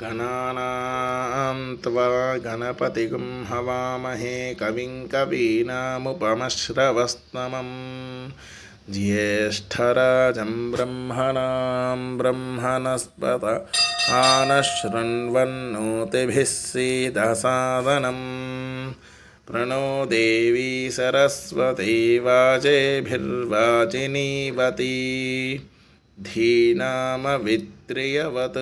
गणानां त्वा गणपतिगुं हवामहे कविं कवीनामुपमश्रवस्तमं ज्येष्ठराजं ब्रह्मणां ब्रह्मणस्पत आनशृण्वन्नोतिभिः सीदसादनं प्रणो देवी सरस्वती वाजेभिर्वाचिनीवती धीनामवित्रियवत्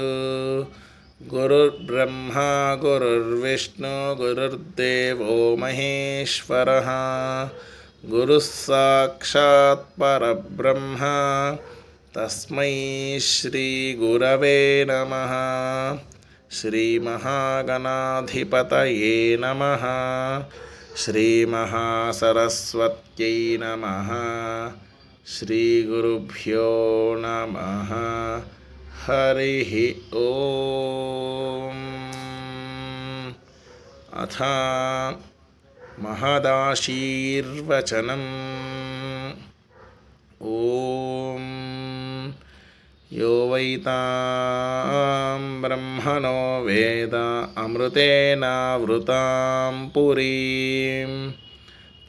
गुरुर्ब्रह्मा गुरुर्विष्णु गुरुर्देवो महेश्वरः गुरुः साक्षात् परब्रह्म तस्मै श्रीगुरवे नमः श्रीमहागणाधिपतये नमः श्रीमहासरस्वत्यै नमः श्रीगुरुभ्यो नमः हरिः ॐ अथ महदाशीर्वचनम् ॐ यो वैतां ब्रह्मणो वेद अमृतेनावृतां पुरीं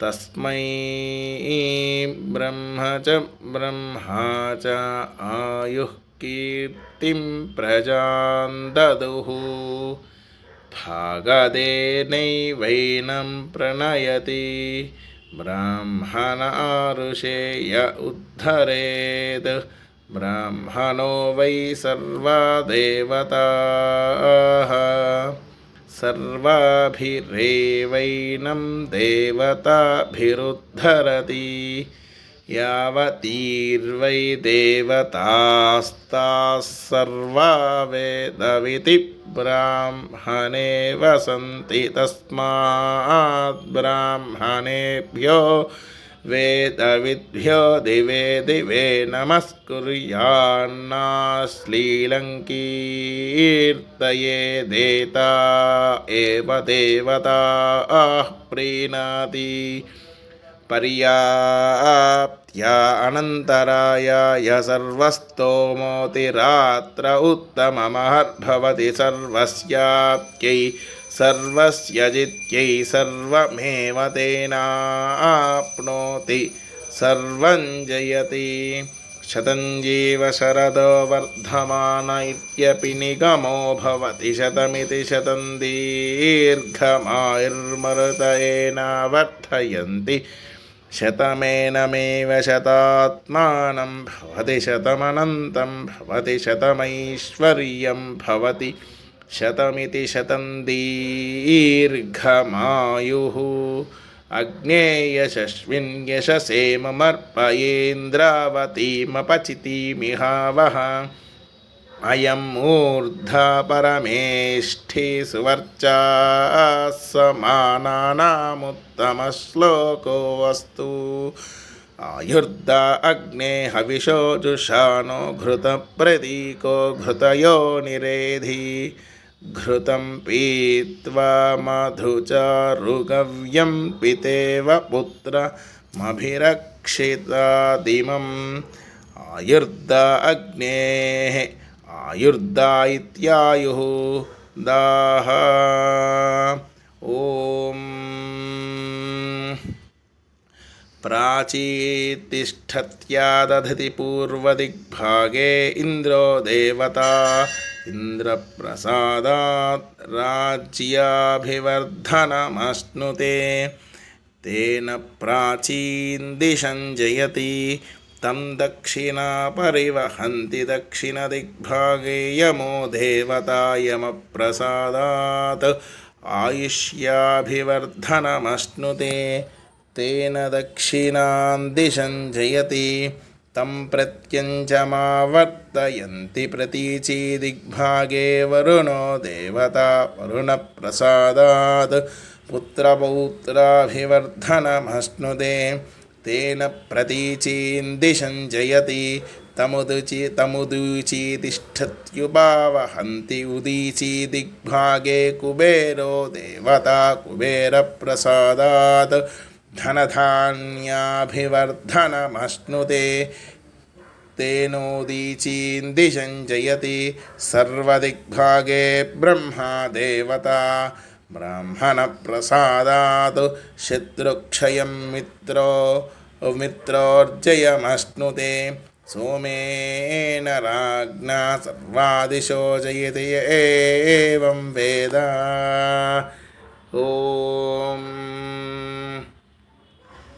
तस्मै ब्रह्म च ब्रह्मा च आयुः कीर्तिं प्रजां ददुः भागदेनैवैनं प्रणयति। ब्राह्मण आरुषे य उद्धरेत् ब्राह्मणो वै सर्वा देवताः सर्वाभिरेवैनं देवताभिरुद्धरति యావతీర్వై దేవతాస్తాసర్వా వేదవితి బ్రాహ్మణే వసంతి తస్మాత్ బ్రాహ్మణేభ్యో వేదవిద్భ్యో దివే దివే నమస్కుర్యాన్నాశ్లీలంకీర్తయే దేత ఏవ దేవతా ప్రీణాతి प्रीणाति पर्याप्त्या अनन्तराय सर्वस्तोमोतिरात्र उत्तममहद्भवति सर्वस्याप्त्यै सर्वस्य जित्यै, सर्वमेव तेनाप्नोति सर्वं जयति। शतं वर्धमान इत्यपि निगमो भवति शतमिति शतं दीर्घमायुर्मरुतयेन वर्धयन्ति शतमेनमेव शतात्मानं भवति शतमनन्तं भवति शतमैश्वर्यं भवति शतमिति शतं दीर्घमायुः। अग्नेयशस्मिन् यशसे ममर्पयेन्द्रावतीमपचितिमिहावः अयं मूर्धा परमेष्ठि समानानामुत्तमश्लोकोऽस्तु आयुर्दा अग्ने हविषो जुषानो घृतप्रतीको घृतयो निरेधि। घृतं पीत्वा मधुचारुगव्यं पितेव पुत्रमभिरक्षितादिमम्। आयुर्दा अग्नेः आयुर्दा इत्यायुः दाः ॐ प्राचीतिष्ठत्यादधति पूर्वदिग्भागे इन्द्रो देवता इन्द्रप्रसादात् राज्याभिवर्धनमश्नुते तेन प्राचीन्दिशं जयति तं दक्षिणा परिवहन्ति दक्षिणदिग्भागे यमो देवतायमप्रसादात् आयुष्याभिवर्धनमश्नुते तेन दक्षिणां दिशं जयति तं प्रत्यञ्चमावर्तयन्ति प्रतीचीदिग्भागे वरुणो देवता वरुणप्रसादात् पुत्रपौत्राभिवर्धनमश्नुते तेन प्रतीचीं दिशं जयति तमुदुचि तमुदूची तिष्ठत्युपावहन्ति उदीची दिग्भागे कुबेरो देवता कुबेरप्रसादात् धनधान्याभिवर्धनमश्नुते तेनोदीचीं दिशं जयति सर्वदिग्भागे ब्रह्मा देवता ब्राह्मणप्रसादात् शत्रुक्षयं मित्रो मित्रोर्जयमश्नुते सोमेन राज्ञा सर्वादिशो य एवं वेद। ॐ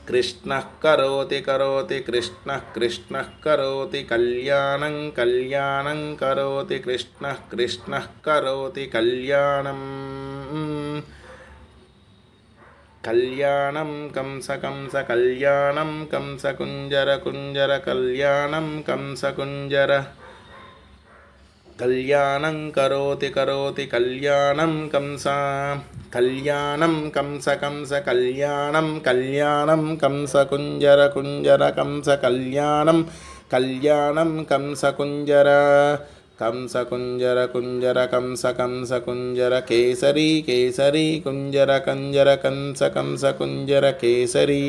कृष्णः करोति करोति कृष्णः कृष्णः करोति कल्याणं कल्याणं करोति कृष्णः कृष्णः करोति कल्याणम् కళ్యాణం కంస కంస కళ్యాణం కంస కుంజర కుంజర కళ్యాణం కంస కుంజర. కళ్యాణం కరోతి కరోతి కళ్యాణం కంస. కళ్యాణం కంస కంస కళ్యాణం కళ్యాణం కంస కుంజర కుంజర కంస కళ్యాణం. కళ్యాణం కంస కుంజర. కంసకుంజర కుంజర కంస కంస కుంజర కేసరి కేసరి కుంజర కంజర కంస కంస కుంజర కేసరి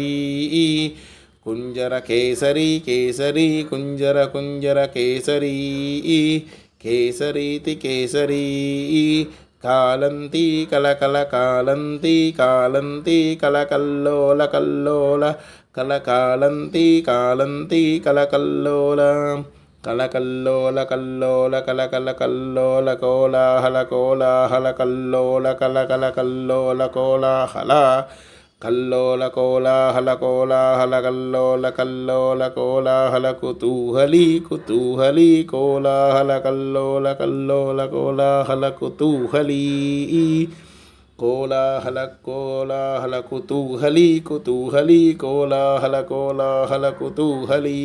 కుంజర కేసరి కేసరి కుంజర కుంజర కేసరి కేసరీతి కేసరీ కాలంతి కలకల కాలంతి కాలంతి కలకల్లోల కల్లోల కలకాలంతి కాలంతి కలకల్లోల. ಕಲಕಲ್ಲೋಲ ಕಲ್ಲೋಲ ಕಲಕಲ ಕಲ್ಲೋಲ ಕೋಲಾಹಲ ಕೋಲಾಹಲ ಕಲ್ಲೋಲ ಕಲಕಲ ಕಲ್ಲೋಲ ಕೋಲಾಹಲ ಕಲ್ಲೋಲ ಕೋಲಾಹಲ ಕೋಲಾಹಲ ಕಲ್ಲೋಲ ಕಲ್ಲೋಲ ಕೋಲಾಹಲ ಕುತೂಹಲಿ ಕುತೂಹಲಿ ಕೋಲಾಹಲ ಕಲ್ಲೋಲ ಕಲ್ಲೋಲ ಕೋಲಾಹಲ ಕುತೂಹಲೀ ಕೋಲಾಹಲ ಕೋಲಾಹಲ ಕುತೂಹಲಿ ಕುತೂಹಲಿ ಕೋಲಾಹಲ ಕೋಲಾಹಲ ಕುತೂಹಲೀ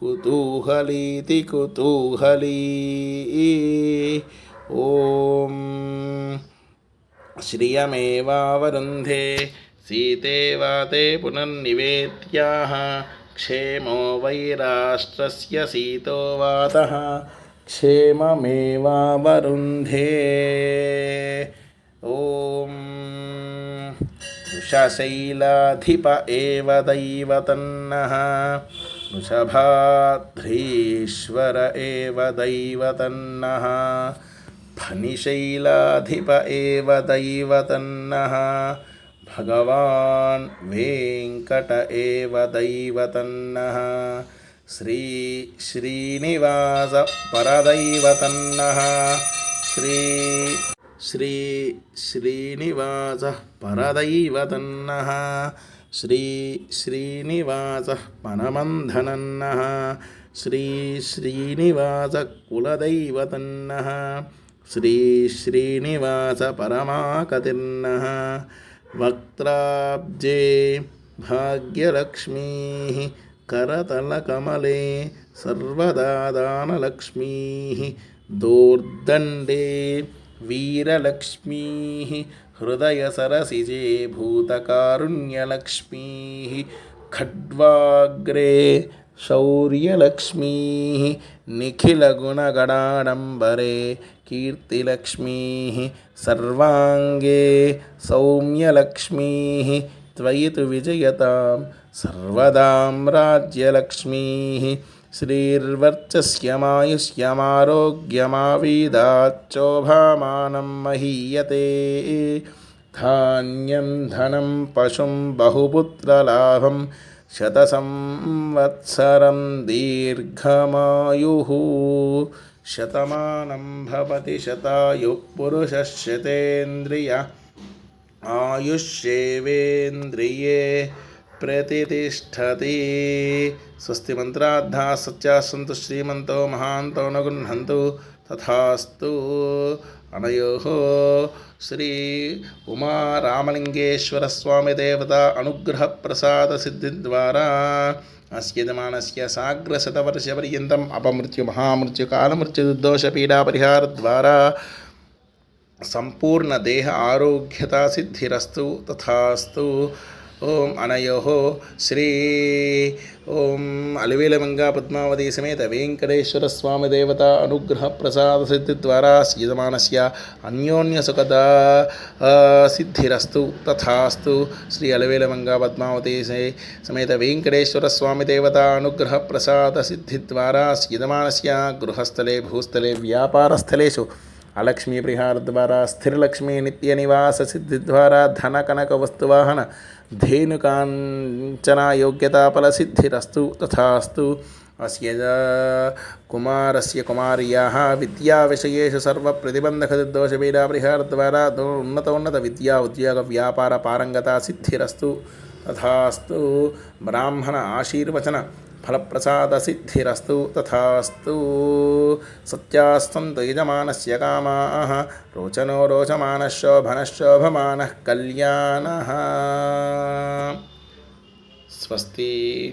कुतूहलीति कुतूहली। ॐ श्रियमेवावरुन्धे, सीते वाते पुनर्निवेद्याः, क्षेमो वै सीतो वातः, क्षेममेवावरुन्धे। ॐ वृषशैलाधिप एव दैवतन्नः। वृषभाध्रीश्वर एव दैवतन्नः फनिशैलाधिप एव दैवतन्नः, भगवान् वेङ्कट एव दैवतन्नः, श्री श्रीनिवास परदैवतन्नः, श्री श्री శ్రీ శ్రీనివాస పనబంధనన్న శ్రీ శ్రీనివాస కులదైవతన్న శ్రీ శ్రీనివాస పరమాకతిర్న వక్త్రాబ్జే భాగ్యలక్ష్మీ కరతలకమలే సర్వదాదానలక్ష్మీ దోర్దండే వీరలక్ష్మీ भूतकारुण्यलक्ष्मीः खड्वाग्रे शौर्यलक्ष्मीः निखिलगुणगणाडम्बरे कीर्तिलक्ष्मीः सर्वाङ्गे सौम्यलक्ष्मीः त्वयि तु विजयतां सर्वदां राज्यलक्ष्मीः श्रीर्वर्चस्यमायुष्यमारोग्यमावीदाच्चोभामानं महीयते। ధాన్యం ధనం పశుం బహుపుత్రలాభం శతసంవత్సరం దీర్ఘమాయు. శతమానం భవతి శతాయు పురుష శతేంద్రియ ఆయుష్యేవేంద్రియే ప్రతిష్టతి. స్వస్తి మంత్రార్థా సత్యాసంతు శ్రీమంతో మహాంతో నగృహంతు తథాస్తు. అనయో శ్రీ ఉమారామలింగేశ్వర స్వామి దేవత అనుగ్రహ ప్రసాద సిద్ధి ద్వారా అస్యమానస్య సాగ్రశతవర్ష పర్యంతం అపమృత్యు మహామృత్యు కాలమృత్యు దుర్దోష పీడాపరిహార ద్వారా సంపూర్ణ దేహ ఆరోగ్యత సిద్ధిరస్తు తథాస్తు. ఓం అనయో శ్రీ ఓం అలివేలమంగా పద్మావతి సమేత వెంకటేశ్వర స్వామి దేవత అనుగ్రహ ప్రసాద సిద్ధి ద్వారా యజమానస్య అన్యోన్య సుఖద సిద్ధిరస్తు తథాస్తు. శ్రీ అలివేలమంగా పద్మావతి సమేత వెంకటేశ్వర స్వామి దేవత అనుగ్రహ ప్రసాద సిద్ధి ద్వారా యజమానస్య గృహస్థలే భూస్థలే వ్యాపారస్థలేషు. అలక్ష్మీ ప్రిహార ద్వారా స్థిరలక్ష్మీ నిత్య నివాస సిద్ధి ద్వారా ధన కనక వస్తువాహన ధేనుకాంచన యోగ్యతాఫల సిద్ధిరస్తు తథాస్తు అస్య కుమారస్య కుమార్యా విద్యా కుమార్యాः విద్యావిషయేషు సర్వప్రతిబంధకదోషపీడాపరిహారద్వారా ఉన్నత ఉన్నత విద్యా ఉద్యోగ వ్యాపార పారంగత సిద్ధిరస్తు తథాస్తు బ్రాహ్మణ ఆశీర్వచన ఫలప్రసాద సిద్ధిరస్తు తథాస్తు. సత్యాస్తంతు యజమానస్య కామాः రోచనో రోచమానశోభనశోభమానः కళ్యాణः. స్వస్తి.